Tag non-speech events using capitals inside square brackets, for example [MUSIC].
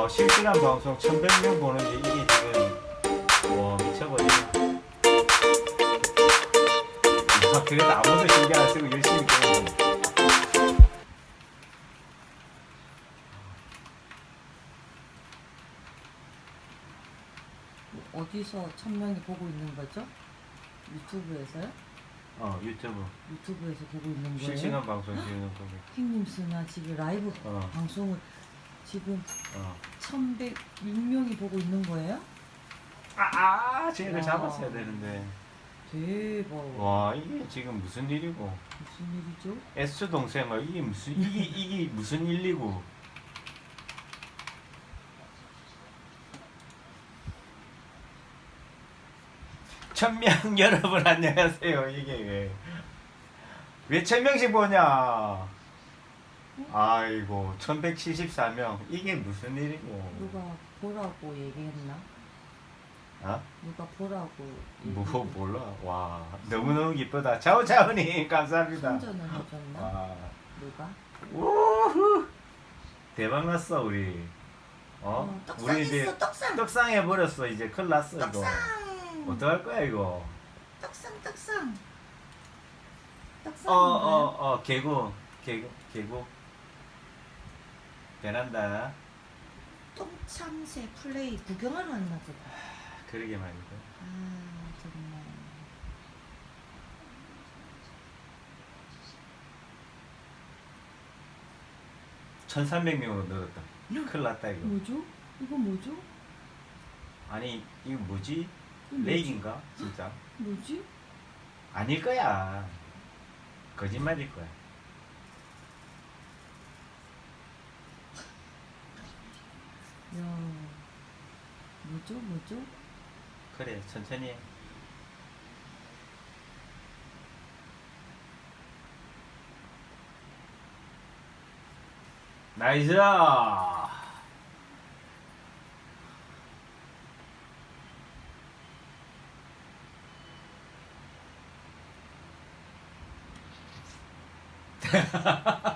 와 실시간 방송 1100명 보는데 이게 지금 와 미쳐버리네 야 그래도 아무도 신경 안 쓰고 열심히 배우고 어디서 천 명이 보고 있는 거죠? 유튜브에서요? 어 유튜브 유튜브에서 보고 있는 거예요? 실시간 방송 지금 거기 킹님스나 지금 라이브 어. 방송을 지금 어. 1106명이 보고 있는 거예요? 아 쟤를 와. 잡았어야 되는데 대박 와 이게 지금 무슨 일이고 무슨 일이죠? S 동생을 이게 무슨 이게 이게 무슨 일이고 천명 [LAUGHS] 여러분 안녕하세요 이게 왜 왜 천명씩 보냐 아이고 1174명. 이게 무슨 일이고? 누가 보라고 얘기했나? 어? 누가 보라고 뭐 얘기했나? 몰라. 와 너무너무 기쁘다. 자오자오님 [LAUGHS] 감사합니다. 선전을 해줬나? 와. 누가? 우후. 대박 났어 우리. 어? 어, 떡상 우리 이제 있어 떡상. 떡상 해 버렸어. 이제 큰일 났어 이거. 떡상. 어떡할 거야 이거? 떡상 떡상. 떡상 어어어 개구 개구 개구 베란다 똥참새 플레이 구경하러 왔나 보다 그러게 말이죠 아 정말 천삼백 명으로 늘었다 큰일 났다 이거 뭐죠? 이거 뭐죠? 아니 이거 뭐지? 이거 뭐지? 레이인가 진짜 뭐지? 아닐 거야 거짓말일 거야 야 뭐죠? 뭐죠? 그래 천천히 해. 나이스 [LAUGHS]